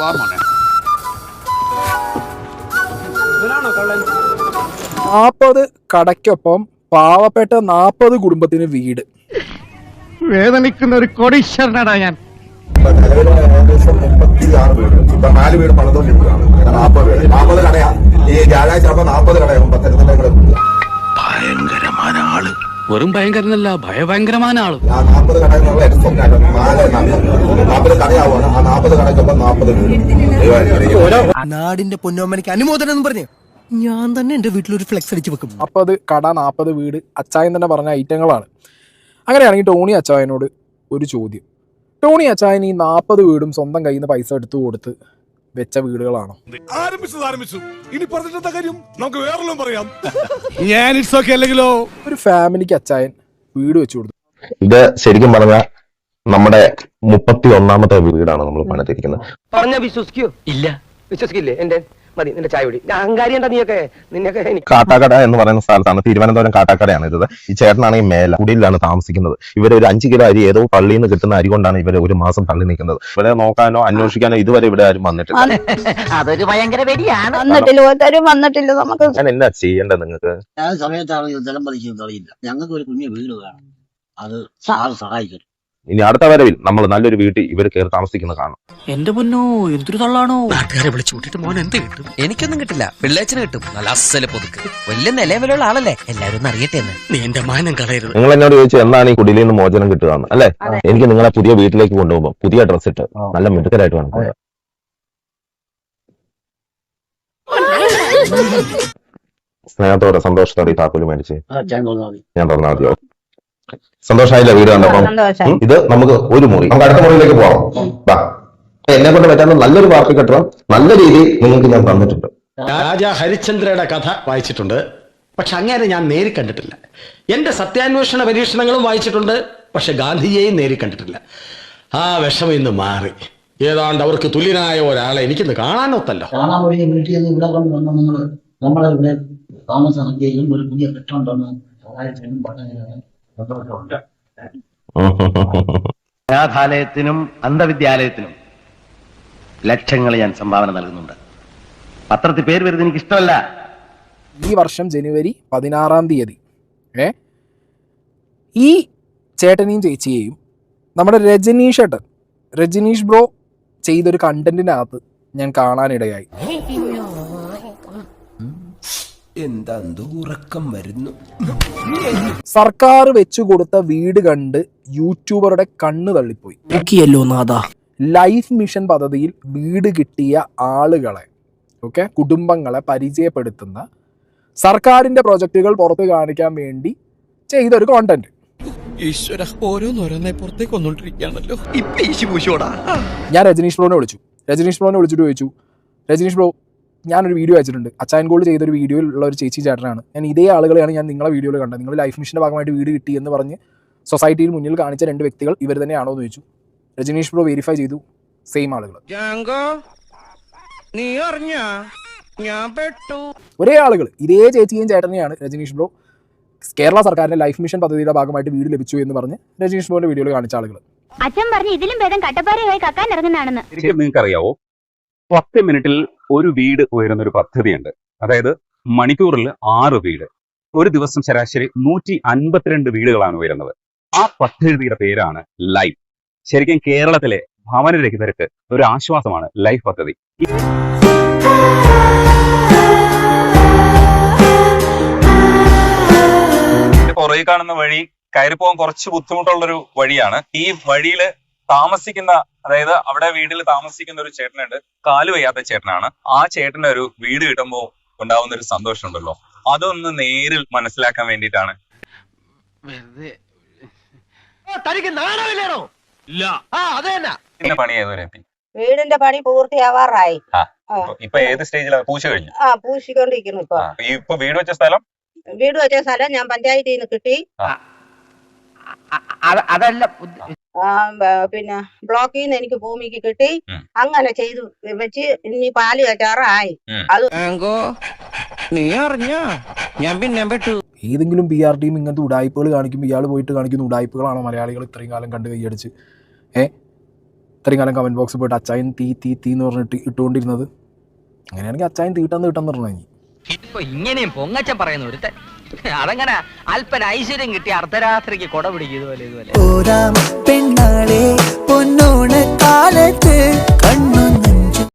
വാ മോനെ നാൽപ്പത് കടയ്ക്കൊപ്പം പാവപ്പെട്ട നാൽപ്പത് കുടുംബത്തിന് വീട്. വേദനിക്കുന്ന ഒരു കൊടീശ്വരനാടാ ഞാൻ. ഏകദേശം മുപ്പത്തി ആറ് വീട്. ഇപ്പൊ നാല് വീട് പണിതോണ്ടിരിക്കുകയാണ്. അങ്ങനെ നാൽപ്പത് വീട് നാൽപ്പത് കടയാ. ഈ വ്യാഴാഴ്ച ആകുമ്പോ നാൽപ്പത് കടയാകും പത്തനംതിട്ട വെറും ഭയങ്കരനല്ല ഭയഭയങ്കരമായ ആൾ. നാൽപ്പത് നാടിന്റെ പൊന്നോമ്മനിക്ക് അനുമോദനം എന്ന് പറഞ്ഞു ഞാൻ തന്നെ എന്റെ വീട്ടിലൊരു ഫ്ലെക്സ് അടിച്ച് വെക്കും. നാൽപ്പത് കട നാൽപ്പത് വീട് അച്ചായൻ തന്നെ പറഞ്ഞ ഐറ്റങ്ങളാണ്. അങ്ങനെയാണെങ്കിൽ ടോണി അച്ചായനോട് ഒരു ചോദ്യം. ടോണി അച്ചായൻ ഈ നാൽപ്പത് വീടും സ്വന്തം കയ്യിൽ നിന്ന് പൈസ എടുത്തു കൊടുത്ത് വെച്ച വീടുകളാണ്. ആരംഭിച്ചത് ആരംഭിച്ചു. ഇനി പറഞ്ഞിട്ട് കാര്യം? നമുക്ക് വേറെല്ലാം പറയാം. ഞാൻ ഇറ്റ്സ് ഓക്കെ അല്ലെങ്കിലോ? ഒരു ഫാമിലിക്ക് അച്ചായൻ വീട് വെച്ചു കൊടുത്തു. ഇത് ശരിക്കും പറഞ്ഞ നമ്മുടെ മുപ്പത്തി ഒന്നാമത്തെ വീടാണ് നമ്മൾ പണിതിരിക്കുന്നത്. പറഞ്ഞ വിശ്വസിക്കോ? ഇല്ല. വിശ്വസിക്കില്ലേ? എന്റെ മതി നിന്റെ ചായ കുടി. അഹങ്കാരി എന്താ നീയൊക്കെ. നിന്നെയൊക്കെ കാട്ടാക്കട എന്ന് പറയുന്ന സ്ഥലത്താണ് തിരുവനന്തപുരം കാട്ടാക്കടയാണ് ഇത്. ഈ ചേട്ടനാണ് ഈ മേല കുടിയിലാണ് താമസിക്കുന്നത്. ഇവരെ ഒരു അഞ്ച് കിലോ അരി ഏതോ പള്ളിയിൽ നിന്ന് കിട്ടുന്ന അരി കൊണ്ടാണ് ഇവരെ ഒരു മാസം തള്ളി നിൽക്കുന്നത്. ഇവരെ നോക്കാനോ അന്വേഷിക്കാനോ ഇതുവരെ ഇവിടെ ആരും വന്നിട്ടില്ല. അതൊരു ഭയങ്കര വെടിയാണ്. വന്നിട്ടില്ല ഓരോരുത്തരും വന്നിട്ടില്ല നമുക്ക്. ഞാൻ എന്നാ ചെയ്യേണ്ടത് നിങ്ങൾക്ക്? ഞാൻ സമയത്താണ് ജലം പതിക്കുന്നത് അറിയില്ല ഞങ്ങൾക്ക് ഒരു കുഞ്ഞു വീട് വേണം. അത് സാറ് സഹായിക്കും. ഇനി അടുത്ത വരവിൽ നമ്മൾ നല്ലൊരു വീട്ടിൽ ഇവർ കയറി താമസിക്കുന്ന കാണും. എന്റെ പൊന്നോ എന്തൊരു തള്ളാണോ? നാട്ടുകാരെ വിളിച്ചു കൂട്ടിട്ട് മോൻ എന്ത് കിട്ടും? എനിക്കൊന്നും കിട്ടില്ല. പിള്ളേച്ചന് കിട്ടും. നല്ല അസല പൊതുക്ക്. വലിയ നിലവിലുള്ള ആളല്ലേ? എല്ലാരും ഒന്ന് അറിയട്ടെ എന്ന്. നീ എന്റെ മാനം കളയരുത്. നിങ്ങൾ എന്നോട് ചോദിച്ചു എന്നാണ് ഈ കുടിയിൽ നിന്ന് മോചനം കിട്ടുക എന്ന് അല്ലെ എനിക്ക് നിങ്ങളെ പുതിയ വീട്ടിലേക്ക് കൊണ്ടുപോകുമ്പോൾ പുതിയ ഡ്രസ് ഇട്ട്. നല്ല മിടുക്കരായിട്ട് വേണം. സ്നേഹത്തോടെ സന്തോഷത്തോടെ ഈ താക്കോൽ മേടിച്ച് ഞാൻ തുറന്നാൽ മതിയോ സന്തോഷമായില്ല വീട് കണ്ടപ്പം? ഇത് നമുക്ക് ഒരു മുറി. നമുക്ക് അടുത്ത മുറിയിലേക്ക് പോവാം. വാ. എന്നെ കൊണ്ട് പറ്റാവുന്ന നല്ലൊരു പാർട്ടി കെട്ടണം. നല്ല രീതിയിൽ നിങ്ങൾക്ക് ഞാൻ തന്നിട്ടുണ്ട്. രാജ ഹരിചന്ദ്രയുടെ കഥ വായിച്ചിട്ടുണ്ട്. പക്ഷെ അങ്ങനെ ഞാൻ നേരി കണ്ടിട്ടില്ല. എന്റെ സത്യാന്വേഷണ പരീക്ഷണങ്ങളും വായിച്ചിട്ടുണ്ട്. പക്ഷെ ഗാന്ധിജിയെയും നേരി കണ്ടിട്ടില്ല. ആ വിഷമം ഇന്ന് മാറി. ഏതാണ്ട് അവർക്ക് തുല്യനായ ഒരാളെ എനിക്കിന്ന് കാണാനൊത്തല്ലോ നമ്മളെ ഇവിടെ താമസം ഒരു പുതിയ കെട്ടം തന്നു സഹായിച്ചതിനും വളരെ സന്തോഷമുണ്ട് അനാഥാലയത്തിനും അന്ധവിദ്യാലയത്തിനും ലക്ഷങ്ങൾ ഞാൻ സംഭാവന നൽകുന്നുണ്ട്. പത്രത്തിൽ പേര് വരുന്നത് എനിക്ക് ഇഷ്ടമല്ല ഈ വർഷം ജനുവരി പതിനാറാം തീയതി ഏ? ഈ ചേട്ടനെയും ചേച്ചിയെയും നമ്മുടെ രജനീഷ് ഏട്ടൻ രജനീഷ് ബ്രോ ചെയ്തൊരു കണ്ടന്റിനകത്ത് ഞാൻ കാണാനിടയായി. എന്താ ഉറക്കം വരുന്നു. സർക്കാർ വെച്ചു കൊടുത്ത വീട് കണ്ട് യൂട്യൂബറുടെ കണ്ണ് തള്ളിപ്പോയി. നോക്കിയല്ലോ നാദാ ലൈഫ് മിഷൻ പദ്ധതിയിൽ വീട് കിട്ടിയ ആളുകളെ ഓക്കെ കുടുംബങ്ങളെ പരിചയപ്പെടുത്തുന്ന സർക്കാരിന്റെ പ്രൊജക്റ്റുകൾ പുറത്ത് കാണിക്കാൻ വേണ്ടി ചെയ്തൊരു കോണ്ടന്റ് ഈശ്വര ഓരോന്നോരോന്നെ പുറത്തേക്ക് വന്നോണ്ടിരിക്കുകയാണല്ലോ. ഞാൻ രജനീഷ് ബ്രോനെ വിളിച്ചു. രജനീഷ് ബ്രോനെ വിളിച്ചിട്ട് ചോദിച്ചു. രജനീഷ് ബ്രോ ഞാനൊരു വീഡിയോ അയച്ചിട്ടുണ്ട്. അച്ചായൻ ഗോൾഡ് ചെയ്തൊരു വീഡിയോയിൽ ഉള്ള ഒരു ചേച്ചി ചേട്ടനാണ്. ഞാൻ ഇതേ ആളുകളെയാണ് ഞാൻ നിങ്ങളെ വീഡിയോയിൽ കണ്ടത്. നിങ്ങൾ ലൈഫ് മിഷന്റെ ഭാഗമായിട്ട് വീട് കിട്ടി എന്ന് പറഞ്ഞ് സൊസൈറ്റിയിൽ മുന്നിൽ കാണിച്ച രണ്ട് വ്യക്തികൾ ഇവർ തന്നെയാണോ എന്ന് ചോദിച്ചു. രജനീഷ് ബ്രോ വെരിഫൈ ചെയ്തു. സെയിം ആളുകൾ ഒരേ ആളുകൾ ഇതേ ചേച്ചിയും ചേട്ടനെയാണ് രജനീഷ് ബ്രോ കേരള സർക്കാരിന്റെ ലൈഫ് മിഷൻ പദ്ധതിയുടെ ഭാഗമായിട്ട് വീട് ലഭിച്ചു എന്ന് പറഞ്ഞ് രജനീഷ് ബ്രോന്റെ വീഡിയോയിൽ കാണിച്ച ആളുകൾ അച്ഛൻ പറഞ്ഞു ഇതിലും ഭേദം കട്ടപ്പാറയായി കക്കാൻ ഇറങ്ങുന്നതാണെന്ന്. നിങ്ങൾക്ക് അറിയാവോ പത്ത് മിനിറ്റിൽ ഒരു വീട് ഉയരുന്ന ഒരു പദ്ധതിയുണ്ട്. അതായത് മണിക്കൂറിൽ ആറ് വീട്. ഒരു ദിവസം ശരാശരി നൂറ്റി അൻപത്തിരണ്ട് വീടുകളാണ് ഉയരുന്നത്. ആ പദ്ധതിയുടെ പേരാണ് ലൈഫ്. ശരിക്കും കേരളത്തിലെ ഭവനരഹിതർക്ക് ഒരു ആശ്വാസമാണ് ലൈഫ് പദ്ധതി. പുറകെ കാണുന്ന വഴി കയറിപ്പോകാൻ പോകാൻ കുറച്ച് ബുദ്ധിമുട്ടുള്ളൊരു വഴിയാണ്. ഈ വഴിയിൽ താമസിക്കുന്ന അതായത് അവിടെ വീട്ടിൽ താമസിക്കുന്ന ഒരു ചേട്ടനുണ്ട്. കാൽ വയ്യാത്ത ചേട്ടനാണ്. ആ ചേട്ടന് ഒരു വീട് കിട്ടുമ്പോൾ ഉണ്ടാവുന്ന ഒരു സന്തോഷം ഉണ്ടല്ലോ. അതൊന്ന് നേരിൽ മനസ്സിലാക്കാൻ വേണ്ടിയിട്ടാണ്. തനിക്ക് നാണമില്ലേണോ ഇല്ല. ആ അത് തന്നെ. പണി ഏതുവരെ എത്തി? വീടിന്റെ പണി പൂർത്തിയാവാറായി. ഇപ്പൊ- ഏത് സ്റ്റേജിലാണ് പൂശ കഴിഞ്ഞു? ആ പൂശിക്കൊണ്ടിരിക്കുന്നു ഇപ്പൊ. ഇപ്പൊ വീട് വെച്ച സ്ഥലം? വീട് വെച്ച സ്ഥലം ഞാൻ പഞ്ചായത്തിൽ നിന്ന് കിട്ടി. അതല്ല പിന്നെ ബ്ലോക്കിൽ നിന്ന് എനിക്ക് ഭൂമിക്ക് കിട്ടി. അങ്ങനെ ചെയ്തു വെച്ച് ഇനി പാൽ കെട്ടാറായി ഉം. അത് നീ അറിഞ്ഞ? ഞാൻ പിന്നെ പെട്ടു. ഏതെങ്കിലും പി ആർ ടീം ഇങ്ങനത്തെ ഉടായ്പകൾ കാണിക്കുമ്പോൾ ഇയാൾ പോയിട്ട് കാണിക്കുന്ന ഉടായ്പകളാണോ മലയാളികൾ ഇത്രയും കാലം കണ്ട് കൈയടിച്ച്? ഏ? ഇത്രയും കാലം കമന്റ് ബോക്സിൽ പോയിട്ട് അച്ചായൻ തീ തീ തീ എന്ന് പറഞ്ഞിട്ട് ഇട്ടുകൊണ്ടിരുന്നത്. അങ്ങനെയാണെങ്കിൽ അച്ചായൻ തീട്ടാന്ന് തീട്ടാന്ന് പറഞ്ഞു ഇപ്പൊ ഇങ്ങനെയും പൊങ്ങച്ചം പറയുന്ന ഒരുത്തൻ. അതങ്ങനെ അല്പന ഐശ്വര്യം കിട്ടി അർദ്ധരാത്രിക്ക് കൊട പിടിക്കും ഇതുപോലെ. ഇതുപോലെ പെണ്ണാളെ പൊന്നോണ കാലത്ത്